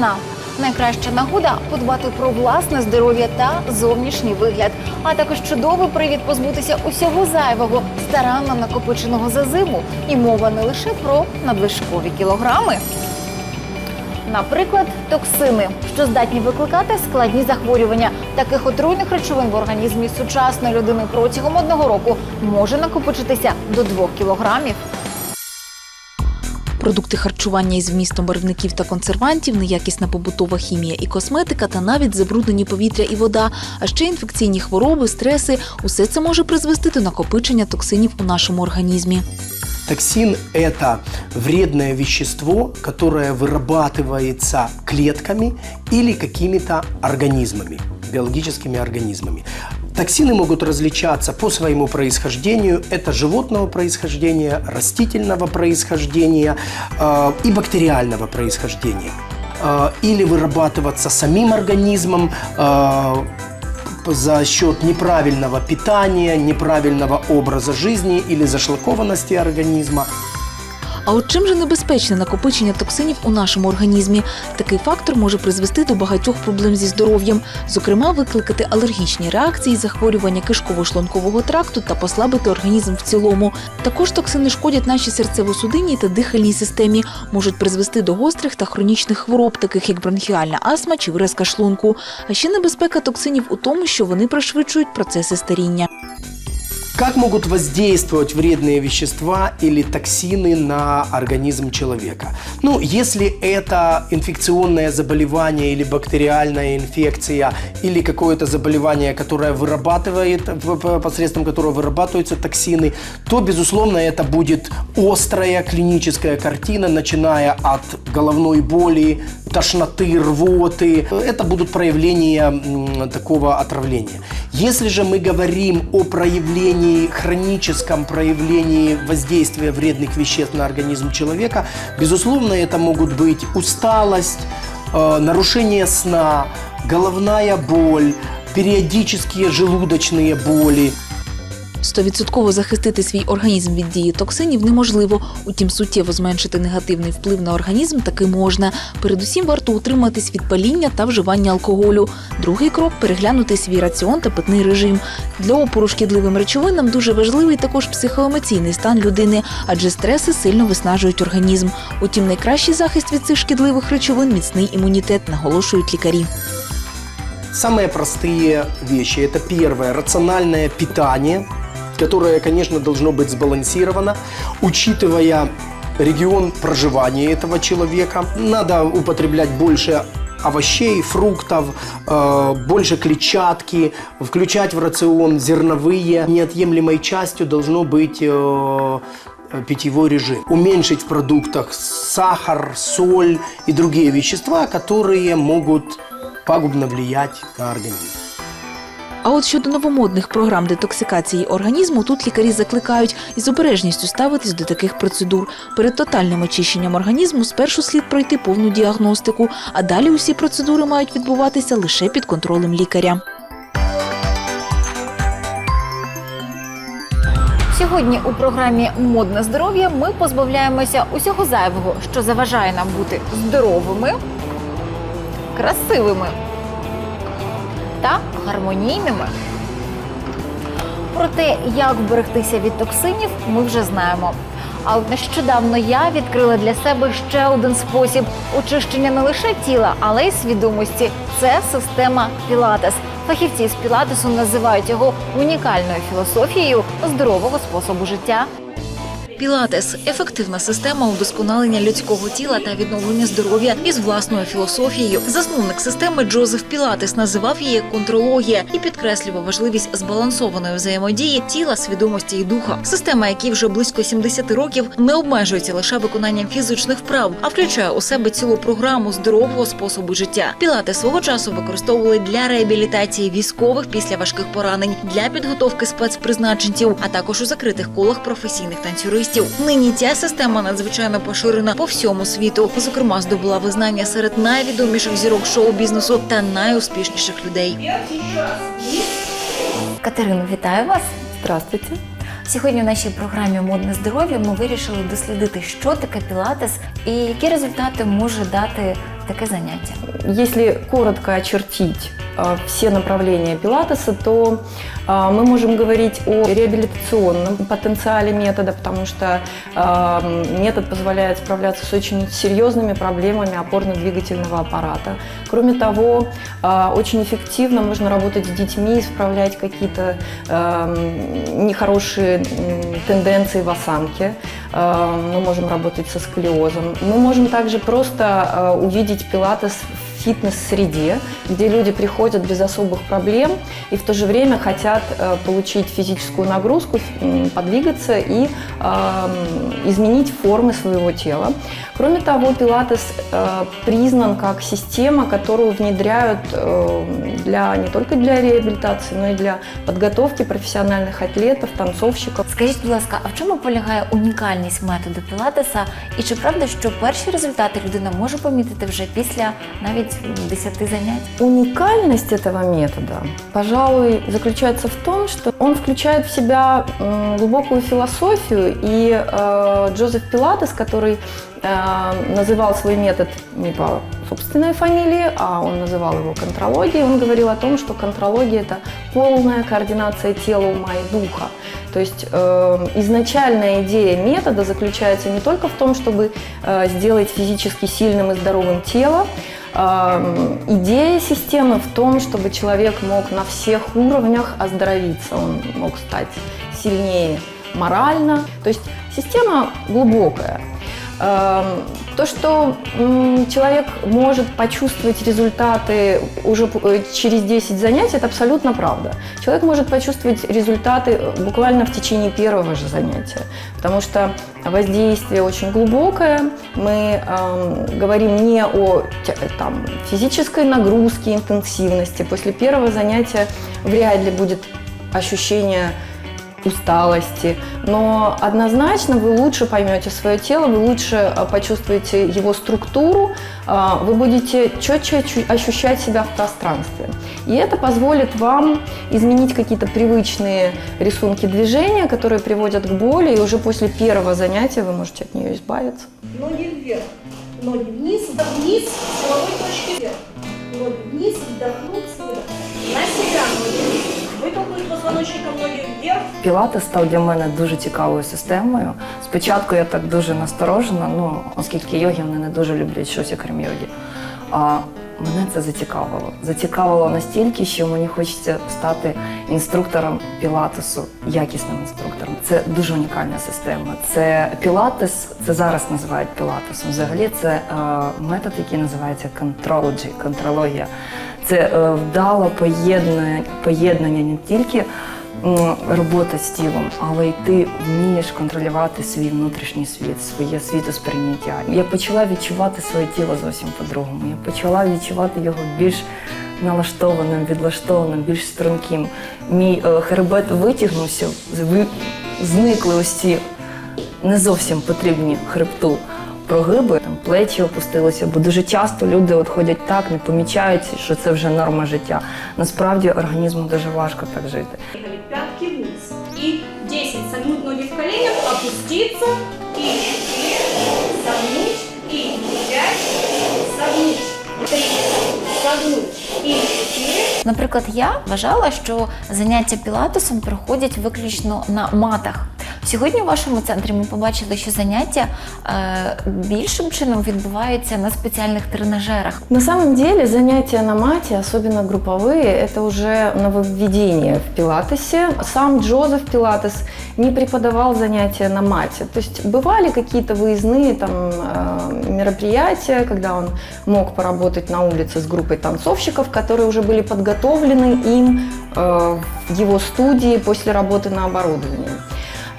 Весна. Найкраща нагода подбати про власне здоров'я та зовнішній вигляд, а також чудовий привід позбутися усього зайвого, старанно накопиченого за зиму. І мова не лише про надлишкові кілограми. Наприклад, токсини, що здатні викликати складні захворювання. Таких отруйних речовин в організмі сучасної людини протягом одного року може накопичитися до 2 кілограмів Продукти харчування із вмістом барвників та консервантів, неякісна побутова хімія і косметика, та навіть забруднені повітря і вода, а ще інфекційні хвороби, стреси усе це може призвести до накопичення токсинів у нашому організмі. Токсин – это вредное вещество, которое вырабатывается клетками или какими-то организмами, биологическими организмами. Токсины могут различаться по своему происхождению. Это животного происхождения, растительного происхождения э, и бактериального происхождения. Э, или вырабатываться самим организмом э, за счет неправильного питания, неправильного образа жизни или зашлакованности организма. А от чим же небезпечне накопичення токсинів у нашому організмі? Такий фактор може призвести до багатьох проблем зі здоров'ям, зокрема, викликати алергічні реакції, захворювання кишково-шлункового тракту та послабити організм в цілому. Також токсини шкодять нашій серцево-судинній та дихальній системі, можуть призвести до гострих та хронічних хвороб, таких як бронхіальна астма чи виразка шлунку. А ще небезпека токсинів у тому, що вони пришвидшують процеси старіння. Как могут воздействовать вредные вещества или токсины на организм человека? Ну, если это инфекционное заболевание или бактериальная инфекция, или какое-то заболевание, которое вырабатывает, посредством которого вырабатываются токсины, то, безусловно, это будет острая клиническая картина, начиная от головной боли, тошноты, рвоты. Это будут проявления такого отравления. Если же мы говорим о проявлении, хроническом проявлении воздействия вредных веществ на организм человека, безусловно, это могут быть усталость, э, нарушение сна, головная боль, периодические желудочные боли. Стовідсотково захистити свій організм від дії токсинів неможливо. Утім, суттєво зменшити негативний вплив на організм таки можна. Передусім варто утриматись від паління та вживання алкоголю. Другий крок переглянути свій раціон та питний режим. Для опору шкідливим речовинам дуже важливий також психоемоційний стан людини, адже стреси сильно виснажують організм. Утім, найкращий захист від цих шкідливих речовин міцний імунітет, наголошують лікарі. Самые простые вещи. Это первое, рациональное питание, которое, конечно, должно быть сбалансировано, учитывая регион проживания этого человека. Надо употреблять больше овощей, фруктов, э, больше клетчатки, включать в рацион зерновые. Неотъемлемой частью должно быть э, питьевой режим. Уменьшить в продуктах сахар, соль и другие вещества, которые могут пагубно влиять на организм. А от щодо новомодних програм детоксикації організму, тут лікарі закликають із обережністю ставитись до таких процедур. Перед тотальним очищенням організму спершу слід пройти повну діагностику, а далі усі процедури мають відбуватися лише під контролем лікаря. Сьогодні у програмі Модне здоров'я ми позбавляємося усього зайвого, що заважає нам бути здоровими, красивими та гармонійними. Про те, як вберегтися від токсинів, ми вже знаємо. А от нещодавно я відкрила для себе ще один спосіб очищення не лише тіла, але й свідомості. Це система Пілатес. Фахівці з Пілатесу називають його унікальною філософією здорового способу життя. Пілатес ефективна система удосконалення людського тіла та відновлення здоров'я із власною філософією. Засновник системи Джозеф Пілатес називав її контрологія і підкреслював важливість збалансованої взаємодії тіла, свідомості і духа. Система, якій вже близько 70 років, не обмежується лише виконанням фізичних вправ, а включає у себе цілу програму здорового способу життя. Пілати свого часу використовували для реабілітації військових після важких поранень, для підготовки спецпризначенців, а також у закритих колах професійних танцюристів. Нині ця система надзвичайно поширена по всьому світу. Зокрема, здобула визнання серед найвідоміших зірок шоу-бізнесу та найуспішніших людей. Катерино, вітаю вас! Здравствуйте. Сьогодні в нашій програмі Модне здоров'я ми вирішили дослідити, що таке пілатес і які результати може дати таке заняття? Если коротко очертить э, все направления пилатеса, то э, мы можем говорить о реабилитационном потенциале метода, потому что э, метод позволяет справляться с очень серьезными проблемами опорно-двигательного аппарата. Кроме того, очень эффективно можно работать с детьми, исправлять какие-то э, нехорошие тенденции в осанке. Э, Мы можем работать со сколиозом. Мы можем также просто э, увидеть пилатес в фитнес-среде, где люди приходят без особых проблем и в то же время хотят э, получить физическую нагрузку, ф- м, подвигаться и эм, изменить формы своего тела. Кроме того, пилатес э, признан как система, которую внедряют э, для, не только для реабилитации, но и для подготовки профессиональных атлетов, танцовщиков. Скажіть, будь ласка, а в чому полягає унікальність методу пілатеса? І чи правда, що перші результати людина може помітити вже після навіть 10 занять? Уникальность этого метода, пожалуй, заключается в том, что он включает в себя глубокую философию, и э, Джозеф Пилатес, который э, называл свой метод не по собственной фамилии, а он называл его контрологией, он говорил о том, что контрология – это полная координация тела, ума и духа. То есть э, изначальная идея метода заключается не только в том, чтобы э, сделать физически сильным и здоровым тело, Идея системы в том, чтобы человек мог на всех уровнях оздоровиться, он мог стать сильнее морально. То есть система глубокая. Эм, То, что человек может почувствовать результаты уже э, через 10 занятий, это абсолютно правда. Человек может почувствовать результаты э, буквально в течение первого же занятия, потому что воздействие очень глубокое. Мы эм, говорим не о там, физической нагрузке, интенсивности. После первого занятия вряд ли будет ощущение усталости, но однозначно вы лучше поймете свое тело, вы лучше э, почувствуете его структуру, э, вы будете четче ощущать себя в пространстве. И это позволит вам изменить какие-то привычные рисунки движения, которые приводят к боли, и уже после первого занятия вы можете от нее избавиться. Ноги вверх, ноги вниз, вниз, с головой точки вверх. Ноги вниз, вдохнуть, выдох. На себя ноги. Вытолкнуть позвоночника ноги вверх. Пілати став для мене дуже цікавою системою. Спочатку я так дуже насторожена, ну оскільки йоги вони не дуже люблять щось окрім йоги. Мене це зацікавило. Зацікавило настільки, що мені хочеться стати інструктором пілатесу, якісним інструктором. Це дуже унікальна система. Це пілатес, це зараз називають пілатесом. Взагалі це е, метод, який називається контрологі, контрологія. Це е, вдало поєднання, поєднання не тільки робота з тілом, але й ти вмієш контролювати свій внутрішній світ, своє світосприйняття. Я почала відчувати своє тіло зовсім по-другому. Я почала відчувати його більш налаштованим, відлаштованим, більш струнким. Мій е, хребет витягнувся, ви- зникли ось ці не зовсім потрібні хребту прогиби, там плечі опустилися, бо дуже часто люди от ходять так, не помічають, що це вже норма життя. Насправді організму дуже важко так жити. Пятки вниз. И 10. Согнуть ноги в коленях, опуститься. И 4. Согнуть. И 5. Согнуть. 3. Согнуть. И 4. Наприклад, я вважала, що заняття пілатесом проходять виключно на матах. Сьогодні в вашому центрі ми побачили, що заняття е, більшим чином відбуваються на спеціальних тренажерах. На самом деле занятия на мате, особенно групповые, это уже нововведение в пилатесе. Сам Джозеф Пилатес не преподавал занятия на мате. То есть бывали какие-то выездные там, э, мероприятия, когда он мог поработать на улице с группой танцовщиков, которые уже были подготовлены им э, в его студии после работы на оборудовании.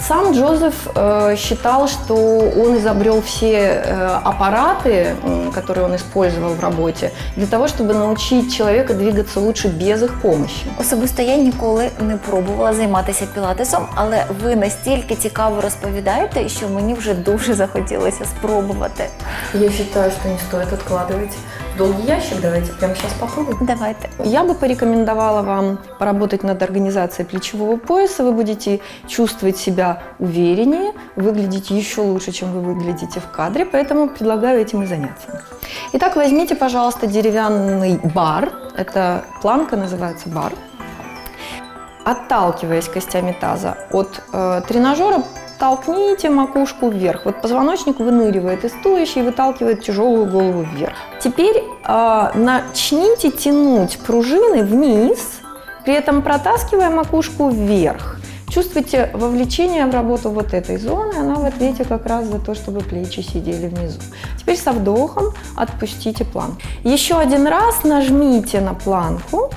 Сам Джозеф э, считал, что он изобрел все э, аппараты, м, которые он использовал в работе, для того, чтобы научить человека двигаться лучше без их помощи. Особисто я ніколи не пробувала займатися пілатесом, але ви настільки цікаво розповідаєте, що мені вже дуже захотілося спробувати. Я считаю, что не стоит откладывать в Долгий ящик. Давайте прямо сейчас попробуем. Давайте. Я бы порекомендовала вам поработать над организацией плечевого пояса. Вы будете чувствовать себя увереннее, выглядите еще лучше, чем вы выглядите в кадре, поэтому предлагаю этим и заняться. Итак, возьмите, пожалуйста, деревянный бар. Это планка называется бар. Отталкиваясь костями таза от э, тренажера, толкните макушку вверх. Вот позвоночник выныривает из туловища и выталкивает тяжелую голову вверх. Теперь э, начните тянуть пружины вниз, при этом протаскивая макушку вверх. Чувствуйте вовлечение в работу вот этой зоны, она в ответе как раз за то, чтобы плечи сидели внизу. Теперь со вдохом отпустите планку. Еще один раз нажмите на планку,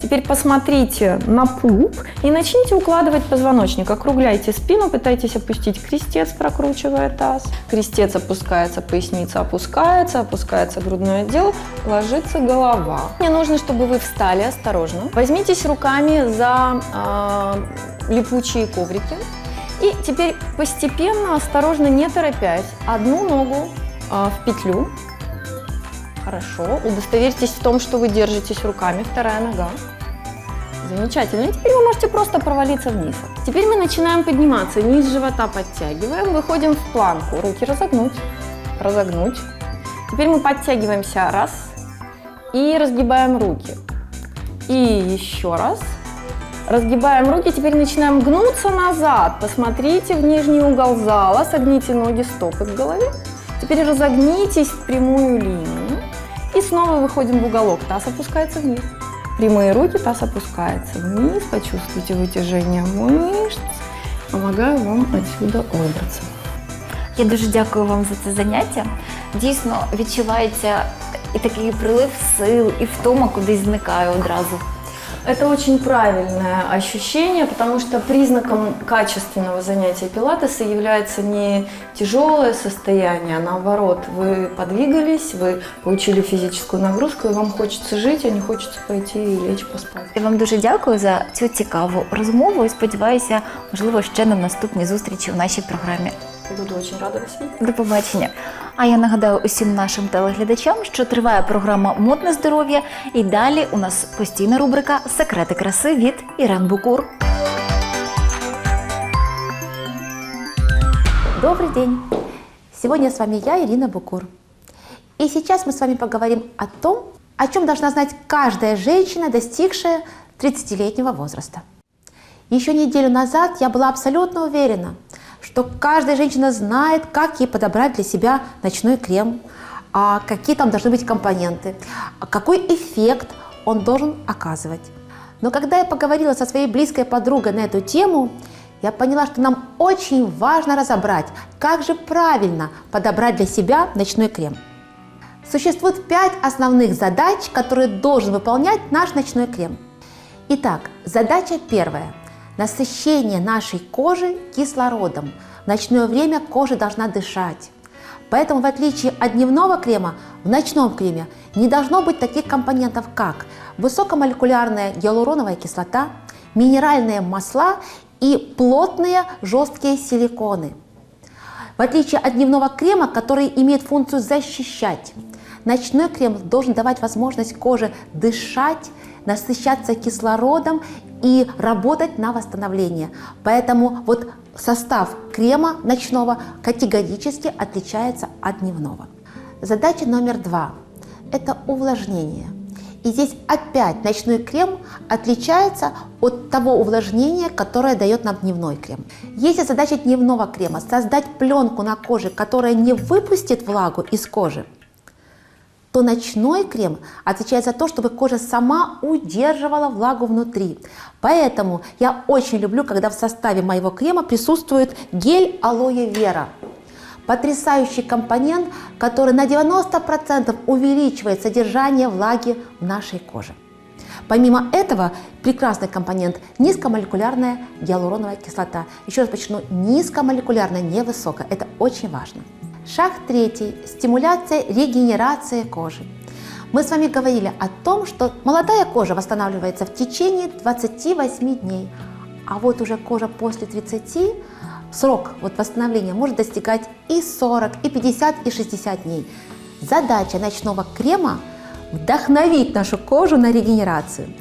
Теперь посмотрите на пуп и начните укладывать позвоночник. Округляйте спину, пытайтесь опустить крестец, прокручивая таз. Крестец опускается, поясница опускается, опускается грудной отдел, ложится голова. Мне нужно, чтобы вы встали осторожно. Возьмитесь руками за э, липучие коврики. И теперь постепенно, осторожно, не торопясь, одну ногу э, в петлю, Хорошо. Удостоверьтесь в том, что вы держитесь руками. Вторая нога. Замечательно. И теперь вы можете просто провалиться вниз. Теперь мы начинаем подниматься. Низ живота подтягиваем. Выходим в планку. Руки разогнуть. Разогнуть. Теперь мы подтягиваемся. Раз. И разгибаем руки. И еще раз. Разгибаем руки, теперь начинаем гнуться назад. Посмотрите в нижний угол зала, согните ноги, стопы к голове. Теперь разогнитесь в прямую линию. И снова выходим в уголок, таз опускается вниз. Прямые руки, таз опускается вниз. Почувствуйте вытяжение мышц. Помогаю вам отсюда выбраться. Я дуже дякую вам за це заняття. Дійсно відчувається і такий прилив сил, і втома кудись зникає одразу. Это очень правильное ощущение, потому что признаком качественного занятия пилатеса является не тяжелое состояние, а наоборот, вы подвигались, вы получили физическую нагрузку, и вам хочется жить, а не хочется пойти и лечь поспать. Я вам дуже дякую за цю цікаву розмову і сподіваюся, можливо, ще на наступні зустрічі в нашій програмі. Буду очень рада вас видеть. До побачення. А я нагадаю усім нашим телеглядачам, що триває програма Модне здоров'я, і далі у нас постійна рубрика Секрети краси від Ірен Букур. Добрый день! Сегодня с вами я, Ирина Букур. И сейчас мы с вами поговорим о том, о чем должна знать каждая женщина, достигшая 30-летнего возраста. Еще неделю назад я была абсолютно уверена, что каждая женщина знает, как ей подобрать для себя ночной крем, а какие там должны быть компоненты, а какой эффект он должен оказывать. Но когда я поговорила со своей близкой подругой на эту тему, я поняла, что нам очень важно разобрать, как же правильно подобрать для себя ночной крем. Существует пять основных задач, которые должен выполнять наш ночной крем. Итак, задача первая – насыщение нашей кожи кислородом. В ночное время кожа должна дышать. Поэтому, в отличие от дневного крема, в ночном креме не должно быть таких компонентов, как высокомолекулярная гиалуроновая кислота, минеральные масла и плотные жесткие силиконы. В отличие от дневного крема, который имеет функцию защищать, ночной крем должен давать возможность коже дышать, насыщаться кислородом и работать на восстановление. Поэтому вот состав крема ночного категорически отличается от дневного. Задача номер два – это увлажнение. И здесь опять ночной крем отличается от того увлажнения, которое дает нам дневной крем. Если задача дневного крема создать пленку на коже, которая не выпустит влагу из кожи, то ночной крем отвечает за то, чтобы кожа сама удерживала влагу внутри. Поэтому я очень люблю, когда в составе моего крема присутствует гель алоэ вера. Потрясающий компонент, который на 90% увеличивает содержание влаги в нашей коже. Помимо этого, прекрасный компонент – низкомолекулярная гиалуроновая кислота. Еще раз подчеркну, низкомолекулярная, не высокая. Это очень важно. Шаг третий – стимуляция регенерации кожи. Мы с вами говорили о том, что молодая кожа восстанавливается в течение 28 дней, а вот уже кожа после 30 срок вот восстановления может достигать и 40, и 50, и 60 дней. Задача ночного крема – вдохновить нашу кожу на регенерацию.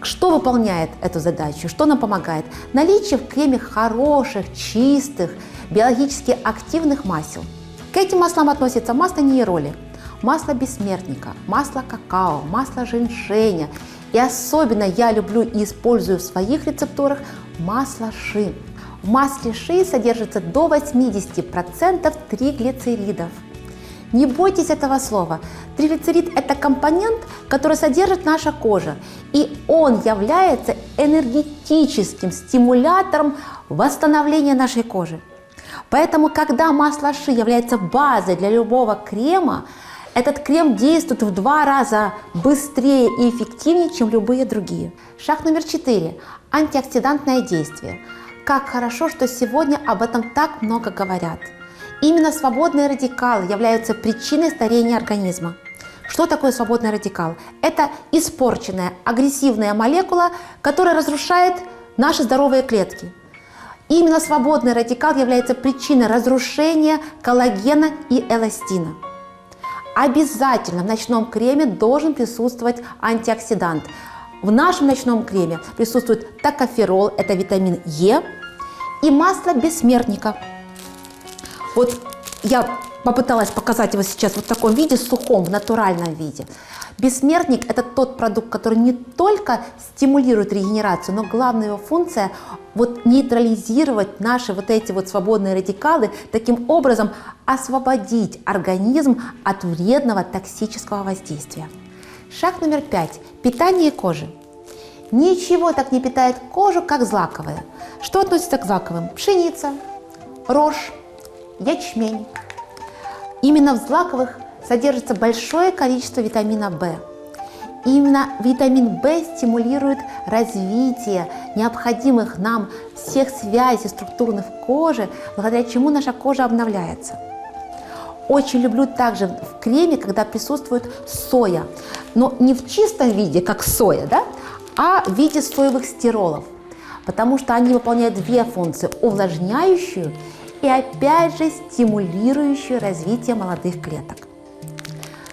Что выполняет эту задачу? Что нам помогает? Наличие в креме хороших, чистых, биологически активных масел. К этим маслам относятся масло нейроли, масло бессмертника, масло какао, масло женьшеня. И особенно я люблю и использую в своих рецептурах масло ши. В масле ши содержится до 80% триглицеридов. Не бойтесь этого слова. Триглицерид – это компонент, который содержит наша кожа, и он является энергетическим стимулятором восстановления нашей кожи. Поэтому, когда масло ши является базой для любого крема, этот крем действует в два раза быстрее и эффективнее, чем любые другие. Шаг номер четыре – антиоксидантное действие. Как хорошо, что сегодня об этом так много говорят. Именно свободные радикалы являются причиной старения организма. Что такое свободный радикал? Это испорченная, агрессивная молекула, которая разрушает наши здоровые клетки. Именно свободный радикал является причиной разрушения коллагена и эластина. Обязательно в ночном креме должен присутствовать антиоксидант. В нашем ночном креме присутствует токоферол, это витамин Е, и масло бессмертника. Вот я попыталась показать его сейчас вот в таком виде, сухом, в натуральном виде. Бессмертник – это тот продукт, который не только стимулирует регенерацию, но главная его функция – вот нейтрализировать наши вот эти вот свободные радикалы, таким образом освободить организм от вредного токсического воздействия. Шаг номер пять – питание кожи. Ничего так не питает кожу, как злаковые. Что относится к злаковым? Пшеница, рожь, ячмень. Именно в злаковых содержится большое количество витамина В. Именно витамин В стимулирует развитие необходимых нам всех связей структурных в коже, благодаря чему наша кожа обновляется. Очень люблю также в креме, когда присутствует соя. Но не в чистом виде, как соя, да, а в виде соевых стиролов. Потому что они выполняют две функции – увлажняющую и опять же стимулирующую развитие молодых клеток.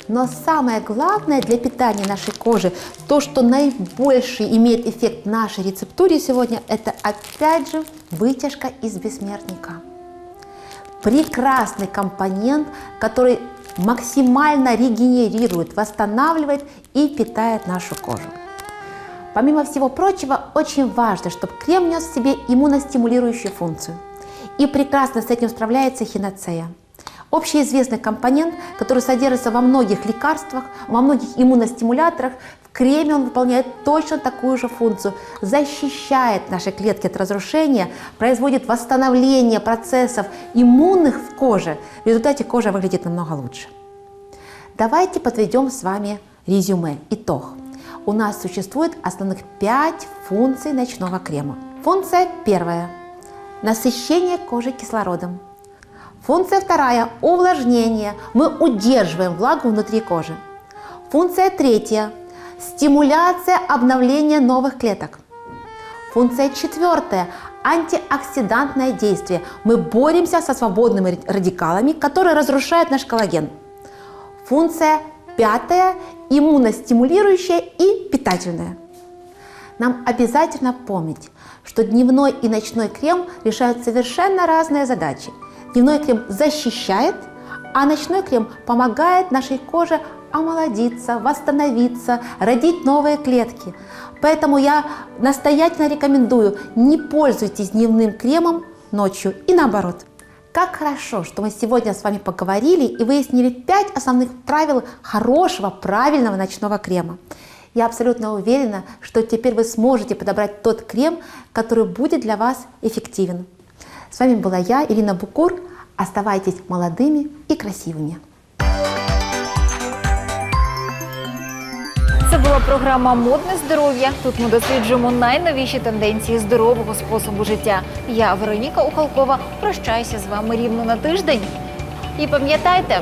Но самое главное для питания нашей кожи, то, что наибольший имеет эффект нашей рецептуре сегодня, это опять же вытяжка из бессмертника. Прекрасный компонент, который максимально регенерирует, восстанавливает и питает нашу кожу. Помимо всего прочего, очень важно, чтобы крем нес в себе иммуностимулирующую функцию. И прекрасно с этим справляется хиноцея. Общеизвестный компонент, который содержится во многих лекарствах, во многих иммуностимуляторах, в креме он выполняет точно такую же функцию. Защищает наши клетки от разрушения, производит восстановление процессов иммунных в коже. В результате кожа выглядит намного лучше. Давайте подведем с вами резюме, итог. У нас существует основных 5 функций ночного крема. Функция первая – насыщение кожи кислородом. Функция вторая – увлажнение. Мы удерживаем влагу внутри кожи. Функция третья – стимуляция обновления новых клеток. Функция четвертая – антиоксидантное действие. Мы боремся со свободными радикалами, которые разрушают наш коллаген. Функция пятая – иммуностимулирующая и питательная. Нам обязательно помнить, что дневной и ночной крем решают совершенно разные задачи. Дневной крем защищает, а ночной крем помогает нашей коже омолодиться, восстановиться, родить новые клетки. Поэтому я настоятельно рекомендую, не пользуйтесь дневным кремом ночью и наоборот. Как хорошо, что мы сегодня с вами поговорили и выяснили 5 основных правил хорошего, правильного ночного крема. Я абсолютно уверена, что теперь вы сможете подобрать тот крем, который будет для вас эффективен. С вами была я, Ирина Букур. Оставайтесь молодыми и красивыми. Це була програма Модне здоров'я. Тут ми досліджуємо найновіші тенденції здорового способу життя. Я, Вероніка Ухалкова, прощаюся з вами рівно на тиждень. І пам'ятайте,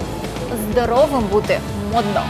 здоровим бути модно.